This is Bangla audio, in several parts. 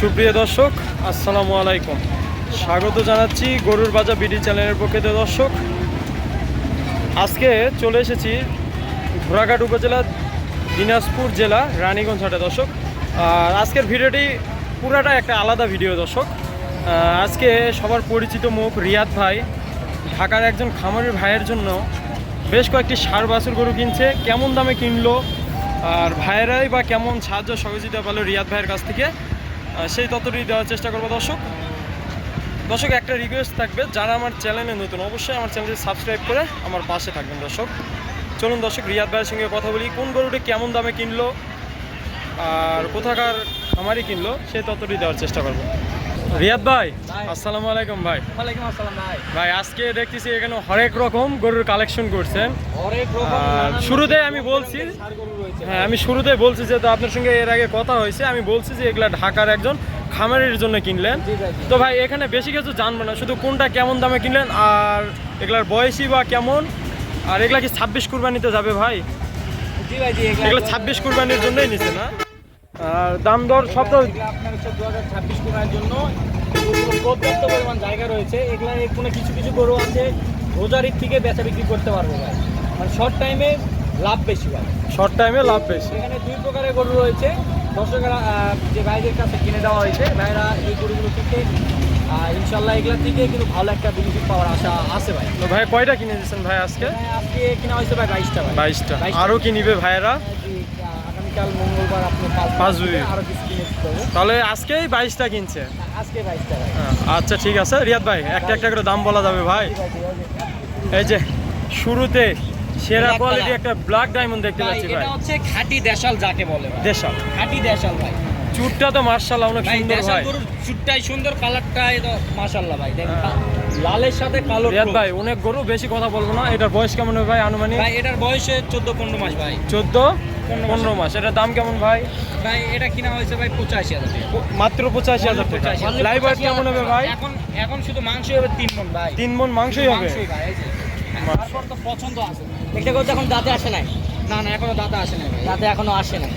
সুপ্রিয় দর্শক, আসসালামু আলাইকুম। স্বাগত জানাচ্ছি গরুর বাজার বিডি চ্যানেলের পক্ষে দর্শক। আজকে চলে এসেছি ঘোড়াঘাট উপজেলা দিনাজপুর জেলা, রানীগঞ্জ হাটে দর্শক। আর আজকের ভিডিওটি পুরাটা একটা আলাদা ভিডিও দর্শক। আজকে সবার পরিচিত মুখ রিয়াদ ভাই, ঢাকার একজন খামারের ভাইয়ের জন্য বেশ কয়েকটি সার বাছুর গরু কিনছে, কেমন দামে কিনলো, আর ভাইয়েরাই বা কেমন সাহায্য সহযোগিতা পেল রিয়াদ ভাইয়ের কাছ থেকে। সেই তথ্যটি দেওয়ার চেষ্টা করব দর্শক। দর্শক, একটা রিকোয়েস্ট থাকবে, যারা আমার চ্যানেলে নতুন, অবশ্যই আমার চ্যানেলটি সাবস্ক্রাইব করে আমার পাশে থাকবেন দর্শক। চলুন দর্শক, রিয়াদ ভাইয়ের সঙ্গে কথা বলি, কোন গরুটি কেমন দামে কিনলো, আর কোথাকার আমারই কিনলো, সেই তত্ত্বটি দেওয়ার চেষ্টা করব। রিয়াদ ভাই। আসসালামু আলাইকুম ভাই। ওয়ালাইকুম আসসালাম ভাই। ভাই আজকে দেখতেছি এখানে হরেক রকম গরুর কালেকশন করছেন। অনেক রকম আর শুরুতেই আমি বলছি। হ্যাঁ আমি শুরুতে বলছি যে তো আপনার সঙ্গে এর আগে কথা হয়েছে। আমি বলছি যে এগুলা ঢাকার একজন খামারের জন্য কিনলেন। তো ভাই এখানে বেশি কিছু জানব না। শুধু কোনটা কেমন দামে কিনলেন আর এগুলার বয়সী বা কেমন? আর এগুলা কি ছাব্বিশ কুরবানিতে যাবে ভাই? এগুলা ছাব্বিশ কুরবানির জন্যই নিছে না? আর দাম দর সব তো আপনার হচ্ছে 2026 কোরবানির জন্য পর্যাপ্ত পরিমাণ জায়গা রয়েছে? এগুলা কোনো কিছু কিছু গরু আছে থেকে বেচা বিক্রি করতে পারব ভাই। মানে শর্ট টাইমে লাভ বেশি ভাই। শর্ট টাইমে লাভ বেশি। এখানে দুই প্রকারের গরু রয়েছে। দর্শকেরা যে ভাইদের কাছে কিনে দেওয়া হয়েছে ভাইরা এই গরুগুলো থেকে ইনশাল্লাহ এগুলা থেকে কিন্তু ভালো একটা বেনিফিট পাওয়ার আশা আছে ভাই। তো ভাই কয়টা কিনে দিয়েছেন ভাই আজকে? আজকে কিনা হয়েছে ভাই বাইশটা ভাই। বাইশটা। আরও কি নিবে ভাইয়েরা? জি, আগামীকাল মঙ্গলবার আপনি পাঁচ। কিছু কিনে তাহলে আজকেই বাইশটা কিনছে? আজকে বাইশটা হ্যাঁ, আচ্ছা ঠিক আছে। রিয়াদ ভাই একটা একটা করে দাম বলা যাবে ভাই। এই যে শুরুতে সেরা কোয়ালিটি একটা ব্ল্যাক ডায়মন্ড দেখতে পাচ্ছি ভাই। এটা হচ্ছে খাঁটি দেশাল যাকে বলে দেশাল। খাঁটি দেশাল ভাই। চুটটা তো মার্শাল্লাহ অনেক ভাই সুন্দর দেশাল ভাই। গরুর চুটটাই সুন্দর কালারটাই তো মাশাআল্লাহ ভাই। দেখেন লালের সাথে কালো রিয়াদ ভাই অনেক গরু বেশি কথা বলব না। এটার বয়স কেমন হবে ভাই আনুমানিক? ভাই এটার বয়সে চোদ্দ পনেরো মাস ভাই। চোদ্দ? পনেরো মাস। এটার দাম কেমন ভাই? ভাই এটা কিনা হয়েছে ভাই পঁচাশি হাজার টাকা। মাত্র পঁচাশি হাজার টাকা। 85,000 লাইভ ওয়েট কেমন হবে ভাই? এখন এখন শুধু মাংস হবে তিন মন ভাই। তিন মন মাংসই হবে? মাংসই ভাই, এই যে। তারপর তো পছন্দ আছে। এটা করতে এখন দাঁতে আসে নাই? না না এখনও দাঁতে আসে নাই দাঁতে এখনও আসে নাই।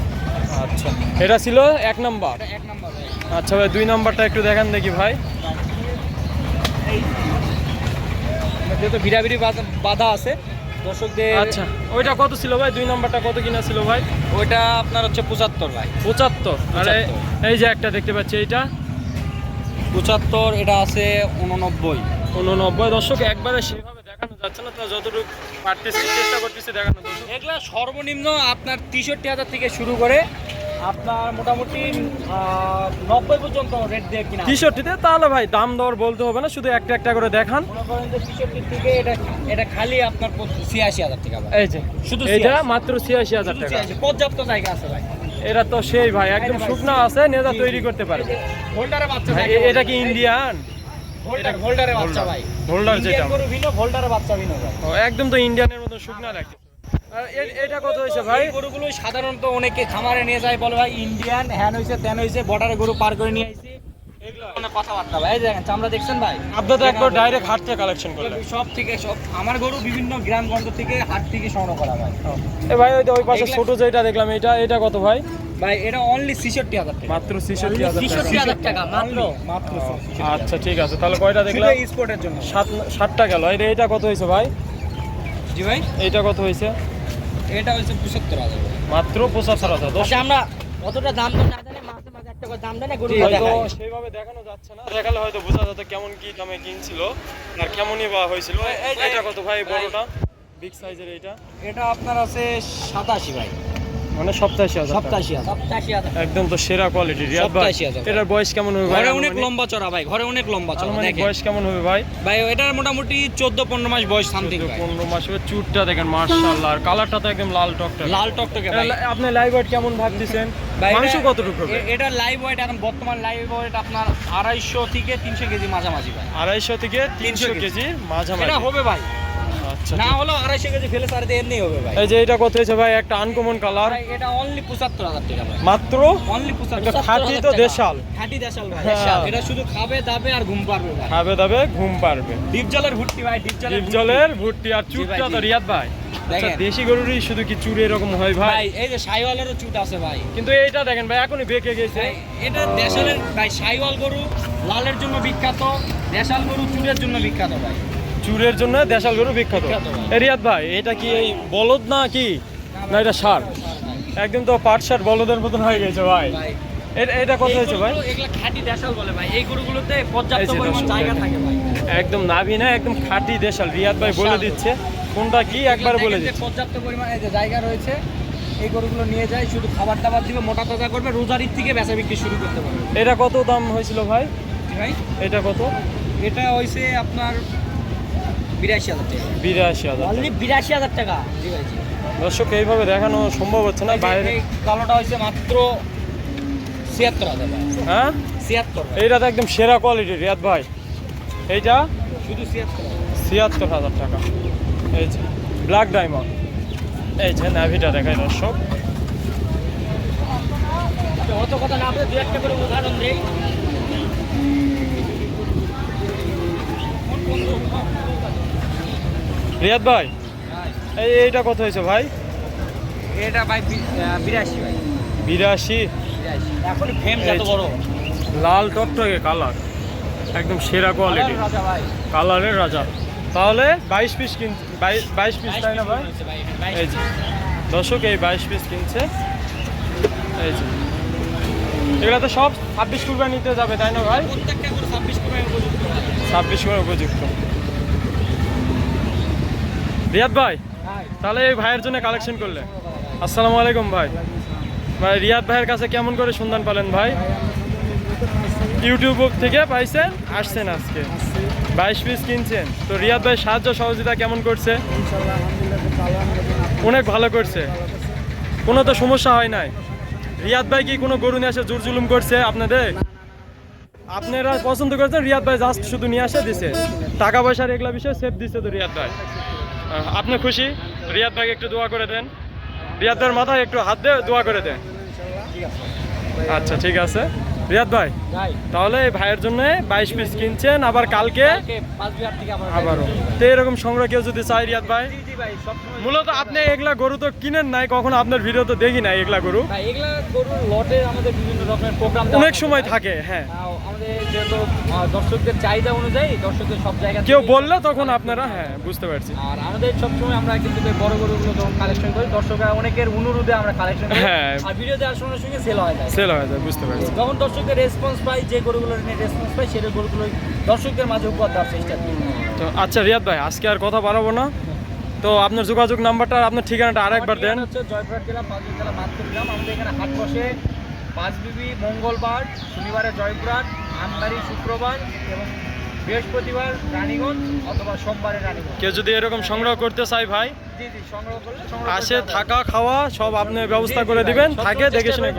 আচ্ছা। এটা ছিল এক নাম্বার? এটা এক নাম্বার ভাই। আচ্ছা ভাই দুই নাম্বারটা একটু দেখান দেখি ভাই। যেহেতু ভিড়াভিড়ি বাধা- বাধা আছে। দর্শকদের আচ্ছা ওইটা কত ছিল ভাই? দুই নাম্বারটা কত কিনা ছিল ভাই? ওইটা আপনার হচ্ছে পঁচাত্তর ভাই। পঁচাত্তর। আরে এই যে একটা দেখতে পাচ্ছি এইটা? পঁচাত্তর এটা আছে উননব্বই। উননব্বই। দর্শক একবারে সেভাবে দেখানো যাচ্ছে না তো যতটুকু পারতেছি চেষ্টা করতেছি দেখানো এগুলা সর্বনিম্ন আপনার তেষট্টি হাজার থেকে শুরু করে আপনার মোটামুটি নব্বই পর্যন্ত রেট দিয়ে কিনা। টিশার্টটিতে তাহলে ভাই দাম দর বলতে হবে না শুধু একটা একটা করে দেখান। মনে করেন যে তেষট্টির থেকে এটা এটা খালি আপনার ছিয়াশি হাজার টাকা এই যে শুধু এটা মাত্র ছিয়াশি হাজার টাকা। পর্যাপ্ত জায়গা আছে ভাই। এটা তো সেই ভাই একদম শুকনো আছে নেতা তৈরি করতে পারবে। হোল্ডারে বাচ্চা ভাই, যাকে এ- এটা কি ইন্ডিয়ান? হোল্ডার হোল্ডারে বাচ্চা ভাই। হোল্ডার যেটা ইন্ডিয়ান গরু ভিন্ন হোল্ডারে বাচ্চা ভিন্ন একদম তো ইন্ডিয়ানের মতো শুকনা লাগে এটা কত হয়েছে ভাই? গরুগুলো সাধারণত অনেকে খামারে নিয়ে যায় বলে ভাই ইন্ডিয়ান হ্যান হয়েছে তেন হয়েছে বর্ডারে গরু পার করে নিয়ে মানে কথাবার্তা ভাই। এই দেখেন চামড়া দেখছেন ভাই? আপনি তো একবার ডাইরেক্ট হাট থেকে কালেকশন করলেন। সব থেকে সব আমার গরু বিভিন্ন থেকে হাট থেকে সংগ্রহ করা ভাই এ ভাই ওই তো ওই পাশে এগুলা- ছোট যেটা দেখলাম এটা এটা কত ভাই? ভাই এটা অনলি টাকা। মাত্র ছিষট্টি হাজার টাকা। 66,000 টাকা মাত্র। মাত্র আচ্ছা ঠিক আছে। তাহলে কয়টা দেখলাম? স্পোর্টের জন্য। গেল। এটা এটা কত হয়েছে ভাই? জি ভাই? এইটা কত হয়েছে? এটা হাজার। মাত্র পঁচাত্তর হাজার। দশ আচ্ছা আমরা অতটা দাম তো না জানি সেইভাবে দেখানো যাচ্ছে না। দেখালে হয়তো বোঝা যেত কেমন কি দামে কিনছিল আর কেমনই বা হয়েছিল। এটা কত ভাই বড়টা? বিগ সাইজের এটা আপনার আছে সাতাশি ভাই। মানে হাজার। হাজার। একদম তো সেরা কোয়ালিটি রিয়াদ ভাই। এটার বয়স কেমন হবে ঘরে অনেক লম্বা চড়া ভাই ঘরে অনেক লম্বা চড়া দেখেন। বয়স কেমন হবে ভাই? ভাই এটার মোটামুটি চোদ্দ পনেরো মাস বয়স সামথিং চোদ্দ, পনেরো মাস হবে চুটটা দেখেন মার্শাল্লাহ আর কালারটা তো একদম লাল টকটা লাল টকটকে ভাই। আপনি লাইভ ওয়েট কেমন ভাবতেছেন? ভাই, মাংস কতটুকু হবে? এটা লাইভ ওয়েট এখন বর্তমান লাইভ ওয়েট আপনার আড়াইশো থেকে তিনশো কেজি মাঝামাঝি ভাই। আড়াইশো থেকে তিনশো 300 কেজি। মাঝামাঝি। এটা হবে ভাই। আচ্ছা না। হলেও আড়াইশো কেজি ফেলে এমনি হবে ভাই। এই যে এটা কত হয়েছে ভাই? একটা আনকমন কালার ভাই, এটা অনলি পঁচাত্তর হাজার টাকা ভাই। মাত্র? অনলি পঁচাত্তর খাঁটি তো দেশাল। খাঁটি দেশাল ভাই। হ্যাঁ। এটা শুধু খাবে দাবে আর ঘুম পারবে ভাই। খাবে দাবে ঘুম পারবে ডিপ জলের ভুট্টি ভাই ডিপ জলের ডিপ ভুট্টি। জলের ভুট্টি আর চুটটা তো রিয়াদ ভাই। আচ্ছা দেশি গরুরই শুধু কি চুরে এরকম হয় ভাই? ভাই এই যে সাইওয়ালেরও চুট আছে ভাই। কিন্তু এইটা দেখেন ভাই এখনই বেঁকে গেছে। এটা দেশালের ভাই সাইওয়াল গরু লালের জন্য বিখ্যাত দেশাল গরু চুরের জন্য বিখ্যাত ভাই। চুরের জন্য দেশাল গরু বিখ্যাত। রিয়াদ ভাই এটা কি এই বলদ না কি? না এটা সার একদম তো পাট সার বলদের মতন হয়ে গেছে ভাই। এটা এটা কত হয়েছে ভাই? খাঁটি দেশাল বলে ভাই। এই গরুগুলোতে পর্যাপ্ত পরিমাণ জায়গা থাকে ভাই। একদম নাভি না একদম খাঁটি দেশাল। রিয়াদ ভাই বলে দিচ্ছে। কোনটা কি? একবার বলে দিচ্ছে। পর্যাপ্ত পরিমাণে যে জায়গা রয়েছে এই গরুগুলো নিয়ে যায় শুধু খাবার দাবার দিবে মোটা তাজা করবে রোজারির থেকে বেচা বিক্রি শুরু করতে পারবে। এটা কত দাম হয়েছিল ভাই? ভাই? এটা কত? এটা হয়েছে আপনার বিরাশি হাজার টাকা। বিরাশি হাজার অনলি বিরাশি হাজার টাকা ভাই দর্শক এইভাবে দেখানো সম্ভব হচ্ছে না? বাইরে কালোটা হয়েছে মাত্র ছিয়াত্তর হাজার হ্যাঁ? ছিয়াত্তর এইটা তো একদম সেরা কোয়ালিটি রিয়াদ ভাই। এইটা? শুধু ছিয়াত্তর। ছিয়াত্তর হাজার টাকা। এই যে ব্ল্যাক ডায়মন্ড এই যে নাভিটা দেখায় দর্শক। অত কথা না বলে দু একটা করে উদাহরণ দেই। রিয়াদ ভাই এই এইটা কত হয়েছে ভাই? এটা ভাই বিরাশি ভাই। বিরাশি। এখন এই যত বড়। লাল টকটকে কালার একদম সেরা কোয়ালিটি কালারের রাজা তাহলে বাইশ পিস কিনছে বাইশ পিস তাই না ভাই? এই যে। দর্শক এই বাইশ পিস কিনছে। এই যে। এগুলো তো সব ছাব্বিশ কুরবানি নিতে যাবে তাই না ভাই? প্রত্যেকটা করে ছাব্বিশ করে উপযুক্ত ভাই। ছাব্বিশ করে উপযুক্ত রিয়াদ ভাই, তাহলে এই ভাইয়ের জন্য কালেকশন করলে। আসসালামু আলাইকুম ভাই। ভাই, রিয়াদ ভাইয়ের কাছে কেমন করে সন্ধান পালেন ভাই? ইউটিউব থেকে পাইছেন, আসছেন আজকে। বাইশ পিস কিনছেন। তো রিয়াদ ভাই, সাহায্য সহযোগিতা কেমন করছে? অনেক ভালো করছে। কোনো তো সমস্যা হয় নাই। রিয়াদ ভাই কি কোনো গরু নিয়ে আসে জোর জুলুম করছে আপনাদের? আপনারা পছন্দ করছেন, রিয়াদ ভাই জাস্ট শুধু নিয়ে আসে দিছে। টাকা পয়সার এগুলা বিষয়ে সেভ দিচ্ছে তো রিয়াদ ভাই। আপনি খুশি? রিয়াদ ভাইকে একটু দোয়া করে দেন। রিয়াদ ভাইয়ের মাথায় একটু হাত দিয়ে দোয়া করে দেন। আচ্ছা ঠিক আছে। রিয়াদ ভাই তাহলে এই ভাইয়ের জন্য বাইশ পিস কিনছেন আবার কালকে আবারও। তো এরকম সংগ্রহ কেউ যদি চাই রিয়াদ ভাই? মূলত আপনি এগুলা গরু তো কিনেন নাই কখনো আপনার ভিডিও তো দেখি নাই এগুলা গরু। এগুলা গরুর লটে আমাদের বিভিন্ন রকমের প্রোগ্রাম অনেক সময় থাকে হ্যাঁ। আমাদের যেহেতু দর্শকদের চাহিদা অনুযায়ী দর্শকদের সব জায়গা কেউ বললে তখন আপনারা হ্যাঁ বুঝতে পারছি। আর আমাদের সবসময় আমরা কিন্তু বড় গরুগুলো যখন কালেকশন করি দর্শকরা অনেকের অনুরোধে আমরা কালেকশন করি। হ্যাঁ। আর ভিডিও দেওয়ার সঙ্গে সঙ্গে সেল হয়ে যায়। সেল হয়ে যায় বুঝতে পারছি। যখন দর্শকের রেসপন্স পাই যে গরুগুলো নিয়ে রেসপন্স পাই সেটা গরুগুলো দর্শকদের মাঝে উপহার দেওয়ার চেষ্টা করি। তো আচ্ছা রিয়াদ ভাই আজকে আর কথা বাড়াবো না। তো আপনার যোগাযোগ নাম্বারটা আপনার ঠিকানাটা আরেকবার আমার দেন। হচ্ছে জয়পুরহাট জেলা পাঁচবিবি জেলা মাতপুর গ্রাম আমাদের এখানে হাট বসে। পাঁচবিবি মঙ্গলবার শনিবারে জয়পুরহাট আমবাড়ি শুক্রবার এবং বৃহস্পতিবার রানীগঞ্জ অথবা সোমবারে রানীগঞ্জ। কেউ যদি এরকম সংগ্রহ করতে চাই ভাই জি জি সংগ্রহ করলে সংগ্রহ আসে থাকা খাওয়া সব আপনি ব্যবস্থা করে দিবেন। থাকে দেখে শুনে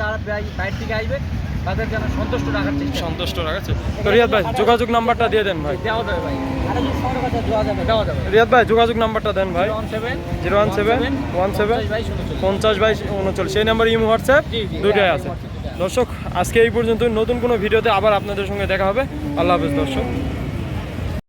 যারা বাইরে থেকে আসবে তাদের যেন সন্তুষ্ট রাখার চেষ্টা সন্তুষ্ট রাখার চেষ্টা রিয়াদ ভাই যোগাযোগ নাম্বারটা দিয়ে দেন ভাই। দেওয়া যাবে ভাই। রিয়াদ ভাই যোগাযোগ নাম্বারটা দেন ভাই। Zero one seven one seven পঞ্চাশ বাই উনচল্লিশ। সেই নাম্বার ইমো হোয়াটসঅ্যাপ দুটাই হ্যাঁ, দুটাই আছে। দর্শক আজকে এই পর্যন্ত নতুন কোনো ভিডিওতে আবার আপনাদের সঙ্গে দেখা হবে। আল্লাহ হাফেজ দর্শক।